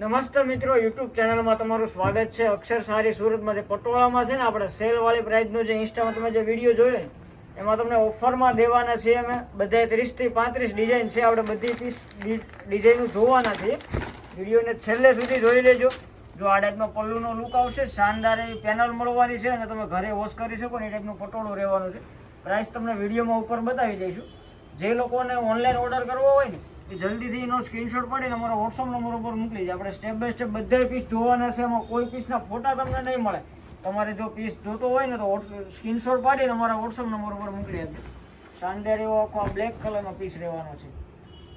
નમસ્તે મિત્રો યુટ્યુબ ચેનલમાં તમારું સ્વાગત છે. અક્ષર સારી સુરતમાં જે પટોળામાં છે ને આપણે સેલવાળી પ્રાઇસનો જે ઇન્સ્ટામાં તમે જે વીડિયો જોયો ને, એમાં તમને ઓફરમાં દેવાના છે અમે. બધા ત્રીસથી પાંત્રીસ ડિઝાઇન છે. આપણે બધી પીસ ડિઝાઇનો જોવાના છીએ. વિડીયોને છેલ્લે સુધી જોઈ લેજો. જો આ ટાઈપનો પલ્લુનો લુક આવશે, શાનદાર એવી પેનલ મળવાની છે અને તમે ઘરે વોશ કરી શકો ને, એ ટાઈપનું પટોળું રહેવાનું છે. પ્રાઇસ તમને વિડીયોમાં ઉપર બતાવી દઈશું. જે લોકોને ઓનલાઈન ઓર્ડર કરવો હોય ને જલ્દીથી એનો સ્ક્રીનશોટ પાડીને અમારા વોટ્સઅપ નંબર ઉપર મોકલી જાય આપણે સ્ટેપ બાય સ્ટેપ બધા પીસ જોવાના છે, એમાં કોઈ પીસના ફોટા તમને નહીં મળે. તમારે જો પીસ જોતો હોય ને તો સ્ક્રીનશોટ પાડીને અમારા વોટ્સઅપ નંબર ઉપર મોકલી આપજો. શાનદાર એવો આખો બ્લેક કલરનો પીસ રહેવાનો છે.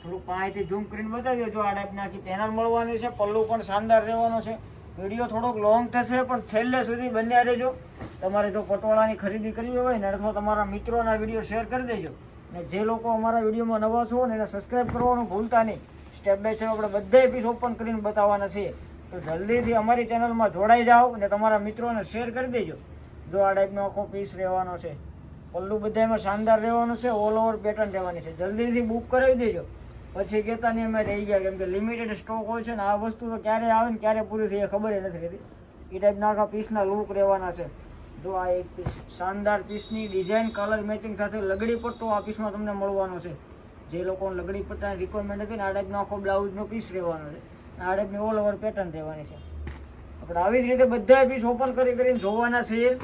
થોડુંક પાણીથી ઝૂમ કરીને બતાવી દેજો. આ ટાઈપની આખી પેનલ મળવાની છે, પલ્લુ પણ શાનદાર રહેવાનો છે. વીડિયો થોડોક લોંગ થશે, પણ છેલ્લે સુધી બન્યા રહેજો. તમારે જો પટોળાની ખરીદી કરવી હોય ને અથવા તમારા મિત્રોના વીડિયો શેર કરી દેજો. ને જે લોકો અમારા વિડીયોમાં નવા છો ને એને સબસ્ક્રાઈબ કરવાનું ભૂલતા નહીં. સ્ટેપ બાય સ્ટેપ આપણે બધા પીસ ઓપન કરીને બતાવવાના છીએ. તો જલ્દીથી અમારી ચેનલમાં જોડાઈ જાઓ અને તમારા મિત્રોને શેર કરી દેજો. જો આ ટાઈપનો આખો પીસ રહેવાનો છે. પલ્લું બધામાં શાનદાર રહેવાનું છે ઓલ ઓવર પેટર્ન રહેવાની છે. જલ્દીથી બુક કરાવી દેજો. પછી કહેતા નહીં અમે રહી ગયા, કેમ કે લિમિટેડ સ્ટોક હોય છે ને આ વસ્તુ તો ક્યારે આવે ને ક્યારે પૂરી થઈ ખબર નથી રહેતી. એ ટાઈપના આખા પીસના લુક રહેવાના છે. જો આ એક પીસ શાનદાર પીસની ડિઝાઇન કલર મેચિંગ સાથે લગડી પટ્ટો આ પીસમાં તમને મળવાનો છે. જે લોકોને લગડી પટ્ટાની રિક્વાયરમેન્ટ હતી ને આ ટાઈપનો આખો બ્લાઉઝનો પીસ રહેવાનો છે. આ ટાઈપની ઓલ ઓવર પેટર્ન રહેવાની છે. આપણે આવી જ રીતે બધા પીસ ઓપન કરી કરીને જોવાના છીએ.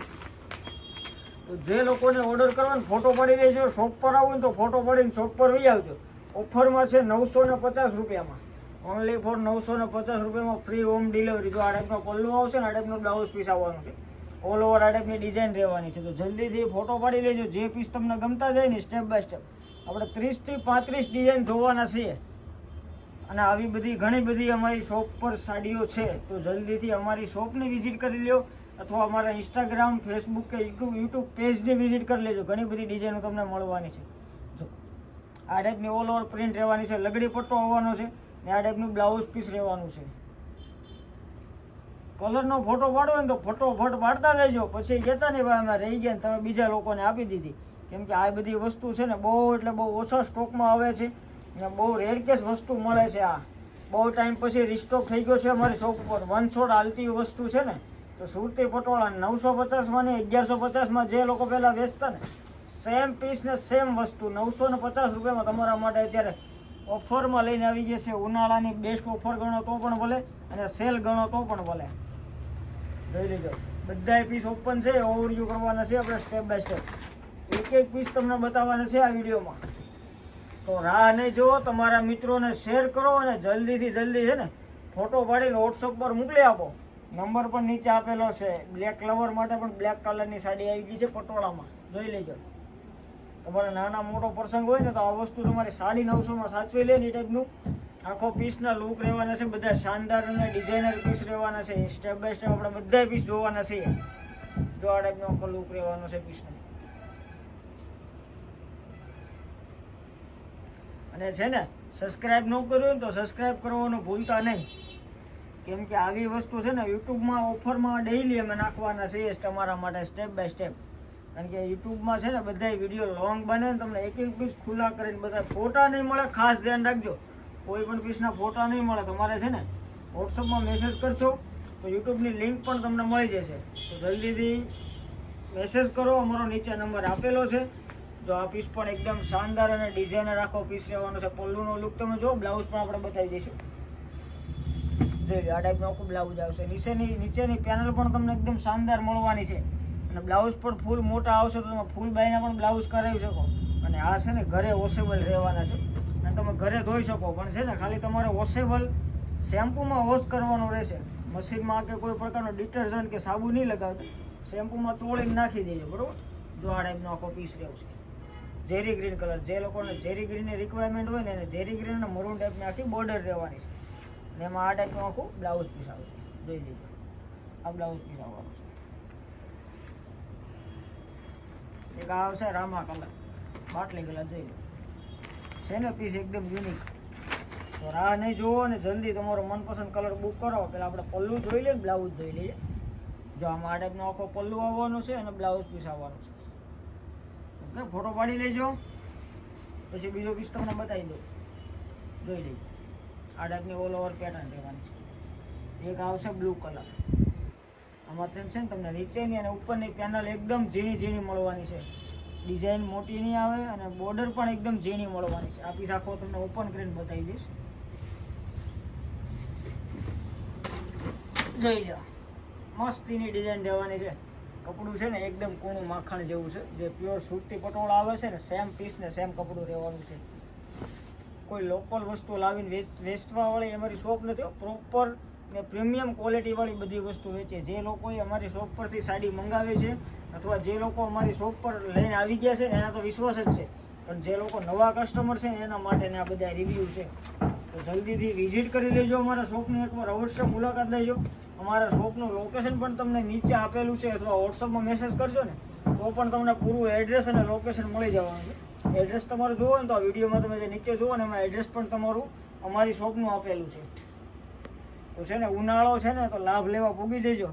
તો જે લોકોને ઓર્ડર કરવાનો ફોટો પડી દેજો શોપ પર આવું તો ફોટો પાડીને શોપ પર વહી આવજો. ઓફરમાં છે નવસો ને પચાસ રૂપિયામાં. ઓનલી ફોર નવસો ને પચાસ રૂપિયામાં ફ્રી હોમ ડિલિવરી જો આ ટાઈપનો પલ્લુ આવશે ને આ ટાઈપનો બ્લાઉઝ પીસ આવવાનું છે. ઓલ ઓવર આ ટાઈપની ડિઝાઇન રહેવાની છે. તો જલ્દીથી ફોટો પાડી લેજો. જે પીસ તમને ગમતા જાય ને સ્ટેપ બાય સ્ટેપ આપણે ત્રીસથી પાંત્રીસ ડિઝાઇન જોવાના છીએ. અને આવી બધી ઘણી બધી અમારી શોપ પર સાડીઓ છે. તો જલ્દીથી અમારી શોપને વિઝિટ કરી લ્યો. અથવા અમારા ઇન્સ્ટાગ્રામ ફેસબુક કે યુટ્યુબ યુટ્યુબ પેજને વિઝિટ કરી લેજો. ઘણી બધી ડિઝાઇનો તમને મળવાની છે. જો, આ ટાઈપની ઓલ ઓવર પ્રિન્ટ રહેવાની છે. લગડી પટ્ટો આવવાનો છે ને આ ટાઈપનું બ્લાઉઝ પીસ રહેવાનું છે. કલરનો ફોટો પાડો ને તો ફોટો ફોટ પાડતા જજો પછી કહેતા ને ભાઈ અમે રહી ગયા ને તમે બીજા લોકોને આપી દીધી. કેમ કે આ બધી વસ્તુ છે ને બહુ એટલે બહુ ઓછા સ્ટોકમાં આવે છે. અને બહુ રેરકેસ વસ્તુ મળે છે આ. બહુ ટાઈમ પછી રિસ્ટોક થઈ ગયો છે અમારી શોપ ઉપર. વન છોડ હાલતી વસ્તુ છે ને. તો સુરતી પટોળા નવસો પચાસમાં ને અગિયારસો પચાસમાં જે લોકો પહેલાં વેચતા ને સેમ પીસ ને સેમ વસ્તુ. નવસો ને પચાસ રૂપિયામાં તમારા માટે અત્યારે ઓફરમાં લઈને આવી જશે ઉનાળાની બેસ્ટ ઓફર ગણો તો પણ ભલે અને સેલ ગણો તો પણ ભલે. જોઈ લેજો. બધા પીસ ઓપન છે ઓવરવ્યુ કરવાના છે, આપણે સ્ટેપ બાય સ્ટેપ એક એક પીસ તમને બતાવવાના છે આ વિડીયોમાં. તો રાહ નહીં જુઓ, તમારા મિત્રોને શેર કરો અને જલ્દીથી જલ્દી છે ને ફોટો પાડીને વોટ્સઅપ પર મોકલી આપો. નંબર પણ નીચે આપેલો છે. બ્લેક લવર માટે પણ બ્લેક કલરની સાડી આવી ગઈ છે પટોળામાં. જોઈ લેજો. તમારે નાના મોટો પ્રસંગ હોય ને, તો આ વસ્તુ તમારી સાડી નવસોમાં સાચવી લે ને ટાઈપનું આખો પીસના લુક રહેવાના છે, બધા શાનદાર અને ડિઝાઇનર પીસ રહેવાના છે. સ્ટેપ બાય સ્ટેપ આપણે બધા પીસ જોવાના છે. જો આ ટાઈપનો આખો લુક રહેવાનો છે પીસનો અને છે ને સબસ્ક્રાઇબ ન કર્યું તો સબસ્ક્રાઇબ કરવાનું ભૂલતા નહીં. કેમ કે આવી વસ્તુ છે ને યુટ્યુબમાં ઓફરમાં ડેઈલી અમે નાખવાના છીએ તમારા માટે સ્ટેપ બાય સ્ટેપ કારણ કે યુટ્યુબમાં છે ને બધા વીડિયો લોંગ બને તમને એક એક પીસ ખુલ્લા કરીને બધા ફોટા નહીં મળે, ખાસ ધ્યાન રાખજો. કોઈ પણ પીસના ફોટા નહીં મળે. તમારે છે ને વોટ્સઅપમાં મેસેજ કરશો તો યુટ્યુબની લિંક પણ તમને મળી જશે. તો જલ્દીથી મેસેજ કરો. અમારો નીચે નંબર આપેલો છે. જો આ પીસ પણ એકદમ શાનદાર અને ડિઝાઇનર આખો પીસ રહેવાનો છે. પલ્લુનો લુક તમે જો બ્લાઉઝ પણ આપણે બતાવી દઈશું. જોઈ આ ટાઈપનો આખું બ્લાઉઝ આવશે. નીચેની નીચેની પેનલ પણ તમને એકદમ શાનદાર મળવાની છે. અને બ્લાઉઝ પણ ફૂલ મોટા આવશે તો તમે ફૂલ બાયના પણ બ્લાઉઝ કરાવી શકો. અને આ છે ને ઘરે વોશેબલ રહેવાના છે. તમે ઘરે ધોઈ શકો, પણ છે ને, ખાલી તમારે વોશેબલ શેમ્પૂમાં વોશ કરવાનું રહેશે. મશીનમાં કે કોઈ પ્રકારનો ડિટર્જન્ટ કે સાબુ નહીં લગાવતા શેમ્પૂમાં ચોળીને નાખી દેજો, બરાબર? જો આ ટાઈપનો આખો પીસ રહેશે ઝેરી ગ્રીન કલર, જે લોકોને ઝેરી ગ્રીનની રિક્વાયરમેન્ટ હોય ને, એને ઝેરી ગ્રીન અને મરૂન ટાઈપની આખી બોર્ડર રહેવાની છે. અને એમાં આ ટાઈપનું આખું બ્લાઉઝ પીસ આવશે જોઈ લીધું. આ બ્લાઉઝ પીસ આવવાનું છે. એક આવશે રામા કલર. બાટલી કલર જોઈ લો. છે ને પીસ એકદમ યુનિક તો રાહ નહીં જોવો ને જલ્દી તમારો મનપસંદ કલર બુક કરો પેલા આપણે પલ્લું જોઈ લઈએ બ્લાઉઝ જોઈ લઈએ. જો આમાં આ ટાઈપનો આખો પલ્લું આવવાનો છે અને બ્લાઉઝ પીસ આવવાનું છે. ઓકે ફોટો પાડી લેજો. પછી બીજો પીસ તમને બતાવી દઉં. જોઈ લઈએ. આ ટાઈપની ઓલ ઓવર પેટર્ન રહેવાની છે. એક આવશે બ્લુ કલર આમાં તેમ છે ને તમને નીચેની અને ઉપરની પેનલ એકદમ ઝીણી ઝીણી મળવાની છે. ડિઝાઇન મોટી નહીં આવે અને બોર્ડર પણ એકદમ ઝીણી મળવાની છે. આ પીસ તમને ઓપન કરીને બતાવી દઈશ. જોઈ લો. મસ્તીની ડિઝાઇન દેવાની છે. કપડું છે ને એકદમ કૂણું માખણ જેવું છે. જે પ્યોર સૂતી પટોળ આવે છે ને સેમ પીસ ને સેમ કપડું રહેવાનું છે. કોઈ લોકલ વસ્તુ લાવીને વેચ, વેચવાવાળી અમારી શોપ નથી પ્રોપર ને પ્રીમિયમ ક્વોલિટીવાળી બધી વસ્તુ વેચે. જે લોકોએ અમારી શોપ પરથી સાડી મંગાવી છે અથવા જે લોકો અમારી શોપ પર લઈને આવી ગયા છે, એના તો વિશ્વાસ જ છે. પણ જે લોકો નવા કસ્ટમર છે ને એના માટે આ બધા રિવ્યૂ છે. તો જલ્દીથી વિઝિટ કરી લેજો અમારા શોપની એકવાર, અવશ્ય મુલાકાત લેજો. અમારા શોપનું લોકેશન પણ તમને નીચે આપેલું છે અથવા વોટ્સઅપમાં મેસેજ કરજો ને, તો પણ તમને પૂરું એડ્રેસ અને લોકેશન મળી જવાનું છે. એડ્રેસ તમારું જોવો ને તો આ વિડીયોમાં તમે જે નીચે જુઓ ને, એમાં એડ્રેસ પણ તમારું અમારી શોપનું આપેલું છે. તો છે ને, ઉનાળો છે ને, તો લાભ લેવા પૂગી જજો.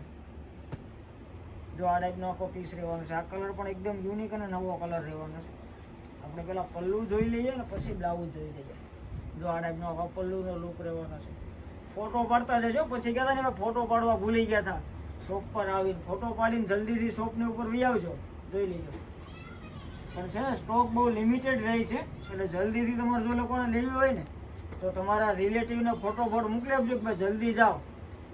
જો આ ટાઈપનો આખો પીસ રહેવાનો છે. આ કલર પણ એકદમ યુનિક અને નવો કલર રહેવાનો છે. આપણે પહેલાં પલ્લુ જોઈ લઈએ ને, પછી બ્લાઉઝ જોઈ લઈએ. જો આ ટાઈપનો આખો પલ્લુનો લુક રહેવાનો છે. ફોટો પાડતા જજો. પછી કહેતા ને ફોટો પાડવા ભૂલી ગયા હતા. શોપ પર આવીને ફોટો પાડીને જલ્દીથી શોપની ઉપર વી આવજો. જોઈ લેજો. પણ છે ને સ્ટોક બહુ લિમિટેડ રહે છે. એટલે જલ્દીથી તમારે જો લોકોને લેવી હોય ને, તો તમારા રિલેટિવને ફોટો મોકલી આપજો કે ભાઈ જલ્દી જાઓ.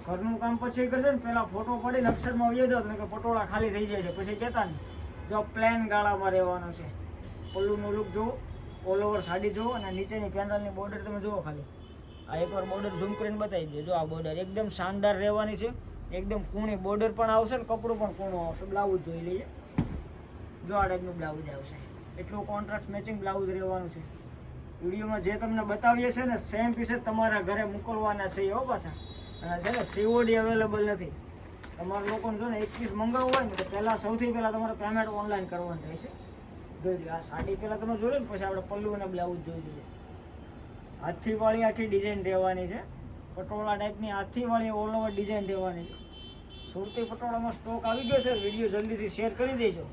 ઘરનું કામ પછી કરજો ને પહેલાં ફોટો પડીને અક્ષરમાં વહી દો કે પટોળા ખાલી થઈ જાય છે. પછી કહેતા ને, જો પ્લેન ગાળામાં રહેવાનો છે. પલ્લુનું લુક જુઓ ઓલ ઓવર સાડી જુઓ અને નીચેની પેનલની બોર્ડર તમે જુઓ ખાલી. આ એકવાર બોર્ડર ઝૂમ કરીને બતાવી દેજો. આ બોર્ડર એકદમ શાનદાર રહેવાની છે. એકદમ કૂણી બોર્ડર પણ આવશે ને, કપડું પણ કૂણું આવશે. બ્લાઉઝ જોઈ લઈએ જો આ ટાઈપનું બ્લાઉઝ આવશે. એટલું કોન્ટ્રાક્ટ મેચિંગ બ્લાઉઝ રહેવાનું છે. વિડીયોમાં જે તમને બતાવીએ છે ને સેમ પીસ તમારા ઘરે મોકલવાના છે એવો પાછા. અને છે ને સીઓડી અવેલેબલ નથી. તમારા લોકોને જો ને એકવીસ મંગાવવું હોય ને તો પહેલાં સૌથી પહેલાં તમારે પેમેન્ટ ઓનલાઈન કરવાનું રહેશે જોઈ લો આ સાડી પહેલાં તમે જોઈ લો ને, પછી આપણે પલ્લુ અને બ્લાઉઝ જોઈ લઈએ. હાથથી વાળી આખી ડિઝાઇન રહેવાની છે. પટોળા ટાઈપની હાથથી વાળી ઓલ ઓવર ડિઝાઇન રહેવાની છે. સુરતી પટોળામાં સ્ટોક આવી ગયો છે. વીડિયો જલ્દીથી શેર કરી દેજો.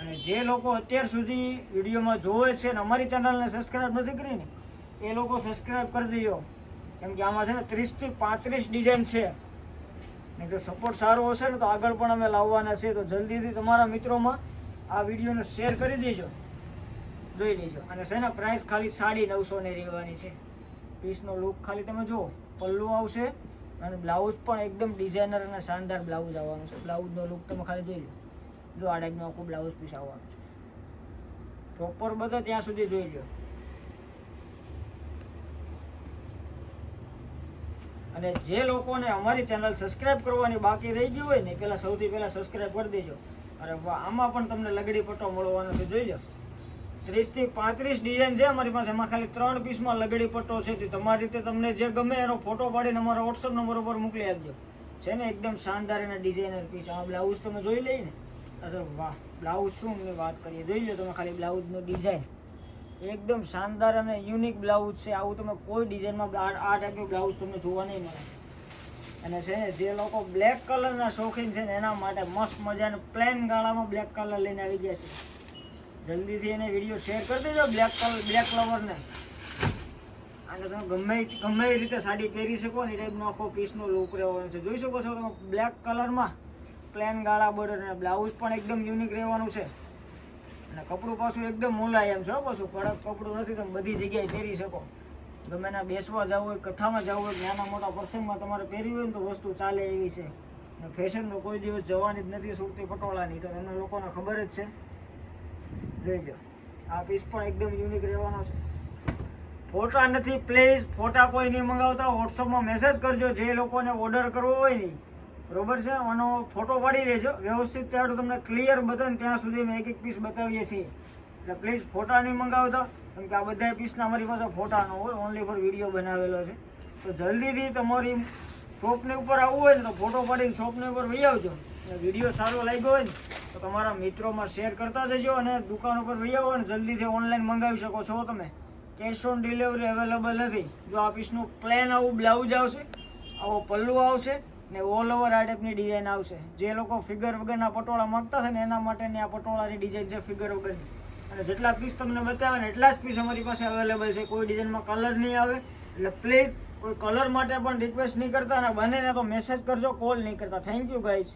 અને જે લોકો અત્યાર સુધી વિડીયોમાં જોવે છે અને અમારી ચેનલને સબસ્ક્રાઈબ નથી કરીને એ લોકો સબસ્ક્રાઈબ કરી દેજો. કેમ કે આમાં છે ને ત્રીસથી પાંત્રીસ ડિઝાઇન છે. ને જો સપોર્ટ સારો હશે ને તો આગળ પણ અમે લાવવાના છે તો જલ્દીથી તમારા મિત્રોમાં આ વિડીયોને શેર કરી દેજો. જોઈ લેજો. અને છે ને પ્રાઇસ ખાલી સાડી નવસોને રહેવાની છે. પીસનો લુક ખાલી તમે જુઓ, પલ્લુ આવશે અને બ્લાઉઝ પણ એકદમ ડિઝાઇનર અને શાનદાર બ્લાઉઝ આવવાનું છે. બ્લાઉઝનો લુક તમે ખાલી જોઈ લો. જો આ ટાઈપનું આખું બ્લાઉઝ પીસ આવવાનું છે. પ્રોપર બધા ત્યાં સુધી જોઈ લો અને જે લોકોને અમારી ચેનલ સબસ્ક્રાઈબ કરવાની બાકી રહી ગઈ હોય ને પહેલાં સૌથી પહેલાં સબસ્ક્રાઈબ કરી દેજો. અરે આમાં પણ તમને લગડી પટ્ટો મળવાનો છે, જોઈ લો. ત્રીસથી પાંત્રીસ ડિઝાઇન છે અમારી પાસે, એમાં ખાલી ત્રણ પીસમાં લગડી પટ્ટો છે. તે તમારી રીતે તમને જે ગમે એનો ફોટો પાડીને અમારા વોટ્સઅપ નંબર ઉપર મોકલી આપજો. છે ને એકદમ શાનદાર એના ડિઝાઇનર પીસ આ બ્લાઉઝ તમે જોઈ લઈ ને અરે વાહ બ્લાઉઝ શું વાત કરીએ. જોઈ લો તમે ખાલી બ્લાઉઝનો ડિઝાઇન એકદમ શાનદાર અને યુનિક બ્લાઉઝ છે. આવું તમે કોઈ ડિઝાઇનમાં આ ટાઈપનું બ્લાઉઝ તમને જોવા નહીં મળે. અને છે ને, જે લોકો બ્લેક કલરના શોખીન છે ને, એના માટે મસ્ત મજાનું પ્લેન ગાળામાં બ્લેક કલર લઈને આવી ગયા છે. જલ્દીથી એને વીડિયો શેર કરી દેજો બ્લેક કલર બ્લેક કલરને અને તમે ગમે ગમે એ રીતે સાડી પહેરી શકો એ ટાઈપનો આખો પીસનો લુક રહેવાનો છે. જોઈ શકો છો તમે બ્લેક કલરમાં પ્લેન ગાળા બોર્ડર અને બ્લાઉઝ પણ એકદમ યુનિક રહેવાનું છે. અને કપડું પાછું એકદમ મુલાયમ છે પાછું. કડક કપડું નથી તમે બધી જગ્યાએ પહેરી શકો. ગમે ના બેસવા જવું હોય, કથામાં જવું હોય, નાના મોટા પ્રસંગમાં તમારે પહેરવી હોય ને તો વસ્તુ ચાલે એવી છે. અને ફેશનનો કોઈ દિવસ જવાની જ નથી સુરતી પટોળાની, તો એમને લોકોને ખબર જ છે. જોઈ લો આ પીસ પણ એકદમ યુનિક રહેવાનો છે. ફોટા નથી પ્લીઝ ફોટા કોઈ નહીં મંગાવતા. વોટ્સઅપમાં મેસેજ કરજો. જે લોકોને ઓર્ડર કરવો હોય નહીં બરોબર છે? આનો ફોટો પાડી લેજો. વ્યવસ્થિત ત્યાં તમને ક્લિયર બતાવે ત્યાં સુધી અમે એક એક પીસ બતાવીએ છીએ. એટલે પ્લીઝ ફોટા નહીં મંગાવતા, કેમ કે આ બધા પીસના અમારી પાસે ફોટા ન હોય ઓનલી ફોર વીડિયો બનાવેલો છે. તો જલ્દીથી તમારી શોપની ઉપર આવવું હોય ને તો ફોટો પાડીને શોપની ઉપર વહી આવજો. અને વીડિયો સારો લાગ્યો હોય ને, તો તમારા મિત્રોમાં શેર કરતા જજો અને દુકાન ઉપર વહી આવો ને જલ્દીથી ઓનલાઈન મંગાવી શકો છો તમે. કેશ ઓન ડિલિવરી અવેલેબલ નથી. જો આ પીસનું પ્લેન આવું બ્લાઉઝ આવશે, આવો પલ્લુ આવશે ને ઓલ ઓવર આ ટાઈપની ડિઝાઇન આવશે. જે લોકો ફિગર વગરના પટોળા માગતા થાય ને એના માટેની આ પટોળાની ડિઝાઇન છે ફિગર વગરની. અને જેટલા પીસ તમને બતાવે ને એટલા જ પીસ અમારી પાસે અવેલેબલ છે. કોઈ ડિઝાઇનમાં કલર નહીં આવે. એટલે પ્લીઝ કોઈ કલર માટે પણ રિક્વેસ્ટ નહીં કરતા અને બને તો મેસેજ કરજો કોલ નહીં કરતા. Thank you guys